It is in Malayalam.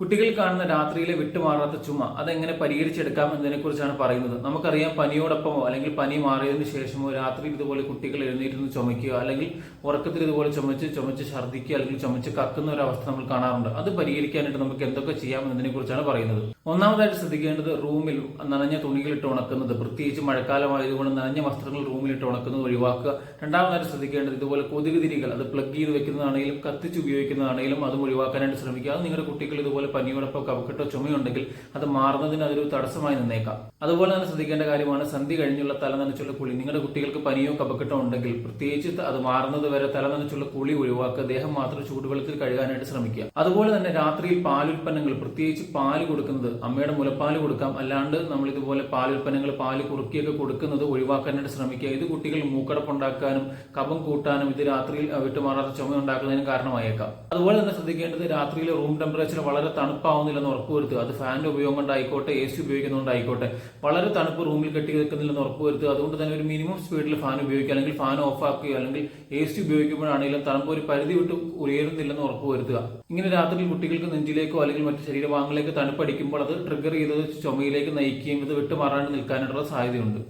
കുട്ടികൾ കാണുന്ന രാത്രിയിലെ വിട്ടുമാറാത്ത ചുമ അതെങ്ങനെ പരിഹരിച്ചെടുക്കാം എന്നതിനെക്കുറിച്ചാണ് പറയുന്നത്. നമുക്കറിയാം പനിയോടൊപ്പമോ അല്ലെങ്കിൽ പനി മാറിയതിനു ശേഷമോ രാത്രി ഇതുപോലെ കുട്ടികൾ എഴുന്നേറ്റ് നിന്ന് ചുമയ്ക്കുക അല്ലെങ്കിൽ ഉറക്കത്തിൽ ഇതുപോലെ ചുമച്ച് ചുമച്ച് ഛർദ്ദിക്കുക അല്ലെങ്കിൽ ചുമച്ച് കക്കുന്ന ഒരു അവസ്ഥ നമ്മൾ കാണാറുണ്ട്. അത് പരിഹരിക്കാനായിട്ട് നമുക്ക് എന്തൊക്കെ ചെയ്യാം എന്നതിനെ കുറിച്ചാണ് പറയുന്നത്. ഒന്നാമതായിട്ട് ശ്രദ്ധിക്കേണ്ടത് റൂമിൽ നനഞ്ഞ തുണികളിട്ട് ഉണക്കുന്നത് പ്രത്യേകിച്ച് മഴക്കാലമായതുകൊണ്ട് നനഞ്ഞ വസ്ത്രങ്ങൾ റൂമിലിട്ട് ഉണക്കുന്നത് ഒഴിവാക്കുക. രണ്ടാമതായിട്ട് ശ്രദ്ധിക്കേണ്ടത് ഇതുപോലെ കൊതുക് തിരികൾ അത് പ്ലഗ് ചെയ്ത് വെക്കുന്നതാണെങ്കിലും കത്തിച്ച് ഉപയോഗിക്കുന്നതാണെങ്കിലും അതും ഒഴിവാക്കാനായിട്ട് ശ്രമിക്കുക. അത് നിങ്ങളുടെ കുട്ടികൾ ഇതുപോലെ പനിയോടൊപ്പം കഫക്കെട്ടോ ചുമയുണ്ടെങ്കിൽ അത് മാറുന്നതിന് അതൊരു തടസ്സമായി നിന്നേക്കാം. അതുപോലെ തന്നെ ശ്രദ്ധിക്കേണ്ട കാര്യമാണ് സന്ധി കഴിഞ്ഞുള്ള തല നനച്ചുള്ള കുളി. നിങ്ങളുടെ കുട്ടികൾക്ക് പനിയോ കഫക്കെട്ടോ ഉണ്ടെങ്കിൽ പ്രത്യേകിച്ച് അത് മാറുന്നത് വരെ തല നനച്ചുള്ള കുളി ഒഴിവാക്കുക ദേഹം മാത്രം ചൂടുവെള്ളത്തിൽ കഴുകാനായിട്ട് ശ്രമിക്കുക. അതുപോലെ തന്നെ രാത്രിയിൽ പാലുൽപ്പന്നങ്ങൾ പ്രത്യേകിച്ച് പാൽ കൊടുക്കുന്നത് അമ്മയുടെ മുലപ്പാൽ കൊടുക്കാം. അല്ലാണ്ട് നമ്മൾ ഇതുപോലെ പാലുൽപ്പന്നങ്ങൾ പാൽ കുറുക്കിയൊക്കെ കൊടുക്കുന്നത് ഒഴിവാക്കാനായിട്ട് ശ്രമിക്കുക. ഇത് കുട്ടികൾ മൂക്കടപ്പുണ്ടാക്കാനും കഫം കൂട്ടാനും ഇത് രാത്രിയിൽ വിട്ടുമാറാത്ത ചുമ ഉണ്ടാക്കുന്നതിനും കാരണമായേക്കാം. അതുപോലെ തന്നെ ശ്രദ്ധിക്കേണ്ടത് രാത്രിയിലെ റൂം ടെമ്പറേച്ചർ വളരെ തണുപ്പാവുന്നില്ലെന്ന് ഉറപ്പുവരുത്തുക. അത് ഫാനിന്റെ ഉപയോഗം കൊണ്ടായിക്കോട്ടെ എ സി ഉപയോഗിക്കുന്നതുകൊണ്ടായിക്കോട്ടെ. വളരെ തണുപ്പ് റൂമിൽ കെട്ടി വെക്കുന്നില്ലെന്ന് ഉറപ്പുവരുത്തുക. അതുകൊണ്ട് തന്നെ ഒരു മിനിമം സ്പീഡിൽ ഫാൻ ഉപയോഗിക്കുക. അല്ലെങ്കിൽ ഫാൻ ഓഫ് ആക്കുക. അല്ലെങ്കിൽ എ സി ഉപയോഗിക്കുമ്പോഴാണെങ്കിലും തണുപ്പ് ഒരു പരിധി വിട്ട് ഉയരുന്നില്ലെന്ന് ഉറപ്പുവരുത്തുക. ഇങ്ങനെ രാത്രി കുട്ടികൾക്ക് നെഞ്ചിലേക്കോ അല്ലെങ്കിൽ മറ്റു ശരീരഭാഗങ്ങളിലേക്ക് തണുപ്പടിക്കുമ്പോൾ അത് ട്രിഗർ ചെയ്തത് ചുമയിലേക്ക് നയിക്കുകയും ഇത് വിട്ടുമാറാണ്ട് നിൽക്കാനായിട്ടുള്ള സാധ്യതയുണ്ട്.